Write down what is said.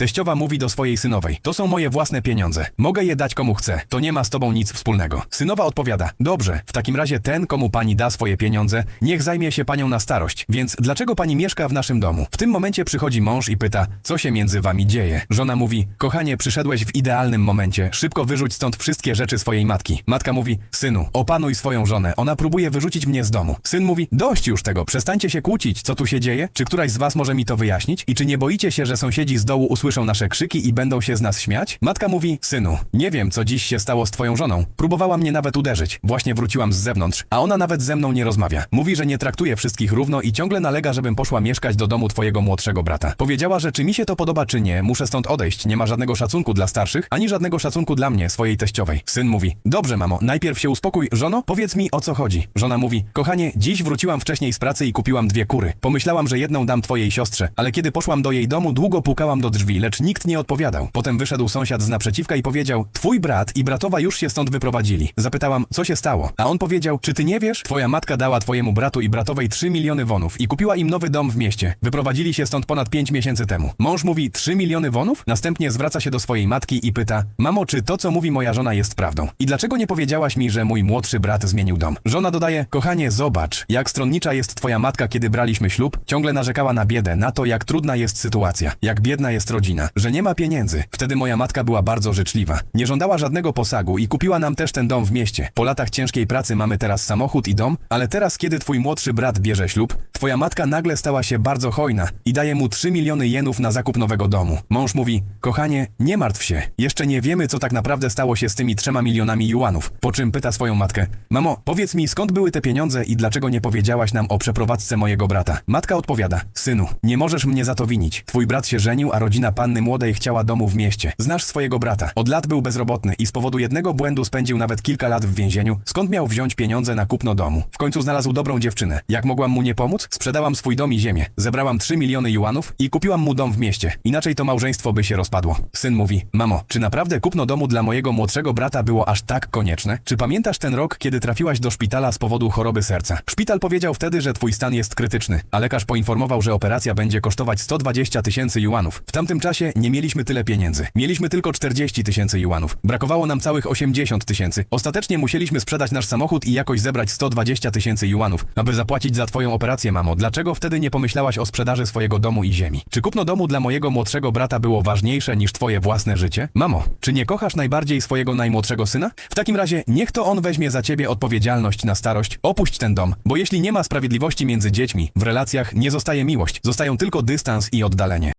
Teściowa mówi do swojej synowej, to są moje własne pieniądze. Mogę je dać komu chcę. To nie ma z tobą nic wspólnego. Synowa odpowiada, dobrze, w takim razie ten, komu pani da swoje pieniądze, niech zajmie się panią na starość. Więc dlaczego pani mieszka w naszym domu? W tym momencie przychodzi mąż i pyta, co się między wami dzieje? Żona mówi, kochanie, przyszedłeś w idealnym momencie. Szybko wyrzuć stąd wszystkie rzeczy swojej matki. Matka mówi, synu, opanuj swoją żonę. Ona próbuje wyrzucić mnie z domu. Syn mówi, dość już tego, przestańcie się kłócić. Co tu się dzieje? Czy któraś z was może mi to wyjaśnić? I czy nie boicie się, że sąsiedzi z dołu usłyszą nasze krzyki i będą się z nas śmiać? Matka mówi, synu, nie wiem, co dziś się stało z twoją żoną. Próbowała mnie nawet uderzyć. Właśnie wróciłam z zewnątrz, a ona nawet ze mną nie rozmawia. Mówi, że nie traktuje wszystkich równo i ciągle nalega, żebym poszła mieszkać do domu twojego młodszego brata. Powiedziała, że czy mi się to podoba, czy nie, muszę stąd odejść. Nie ma żadnego szacunku dla starszych, ani żadnego szacunku dla mnie, swojej teściowej. Syn mówi, dobrze, mamo, najpierw się uspokój. Żono, powiedz mi, o co chodzi. Żona mówi, kochanie, dziś wróciłam wcześniej z pracy i kupiłam dwie kury. Pomyślałam, że jedną dam twojej siostrze, ale kiedy poszłam do jej domu, długo pukałam do drzwi, lecz nikt nie odpowiadał. Potem wyszedł sąsiad z naprzeciwka i powiedział, twój brat i bratowa już się stąd wyprowadzili. Zapytałam, co się stało? A on powiedział, czy ty nie wiesz? Twoja matka dała twojemu bratu i bratowej 3 miliony wonów i kupiła im nowy dom w mieście. Wyprowadzili się stąd ponad 5 miesięcy temu. Mąż mówi 3 miliony wonów? Następnie zwraca się do swojej matki i pyta, mamo, czy to, co mówi moja żona jest prawdą? I dlaczego nie powiedziałaś mi, że mój młodszy brat zmienił dom? Żona dodaje, kochanie, zobacz, jak stronnicza jest twoja matka, kiedy braliśmy ślub. Ciągle narzekała na biedę, na to, jak trudna jest sytuacja, jak biedna jest rodzina, że nie ma pieniędzy. Wtedy moja matka była bardzo życzliwa. Nie żądała żadnego posagu i kupiła nam też ten dom w mieście. Po latach ciężkiej pracy mamy teraz samochód i dom, ale teraz, kiedy twój młodszy brat bierze ślub, twoja matka nagle stała się bardzo hojna i daje mu 3 miliony jenów na zakup nowego domu. Mąż mówi, kochanie, nie martw się, jeszcze nie wiemy, co tak naprawdę stało się z tymi trzema milionami juanów. Po czym pyta swoją matkę, mamo, powiedz mi, skąd były te pieniądze i dlaczego nie powiedziałaś nam o przeprowadzce mojego brata? Matka odpowiada, synu, nie możesz mnie za to winić. Twój brat się żenił, a rodzina panny młodej chciała domu w mieście. Znasz swojego brata. Od lat był bezrobotny i z powodu jednego błędu spędził nawet kilka lat w więzieniu. Skąd miał wziąć pieniądze na kupno domu? W końcu znalazł dobrą dziewczynę. Jak mogłam mu nie pomóc? Sprzedałam swój dom i ziemię. Zebrałam 3 miliony juanów i kupiłam mu dom w mieście. Inaczej to małżeństwo by się rozpadło. Syn mówi, mamo, czy naprawdę kupno domu dla mojego młodszego brata było aż tak konieczne? Czy pamiętasz ten rok, kiedy trafiłaś do szpitala z powodu choroby serca? Szpital powiedział wtedy, że twój stan jest krytyczny, a lekarz poinformował, że operacja będzie kosztować 120 tysięcy juanów. W tamtym czasie nie mieliśmy tyle pieniędzy. Mieliśmy tylko 40 tysięcy juanów. Brakowało nam całych 80 tysięcy. Ostatecznie musieliśmy sprzedać nasz samochód i jakoś zebrać 120 tysięcy juanów, aby zapłacić za twoją operację, mamo. Dlaczego wtedy nie pomyślałaś o sprzedaży swojego domu i ziemi? Czy kupno domu dla mojego młodszego brata było ważniejsze niż twoje własne życie? Mamo, czy nie kochasz najbardziej swojego najmłodszego syna? W takim razie niech to on weźmie za ciebie odpowiedzialność na starość. Opuść ten dom, bo jeśli nie ma sprawiedliwości między dziećmi, w relacjach nie zostaje miłość, zostają tylko dystans i oddalenie.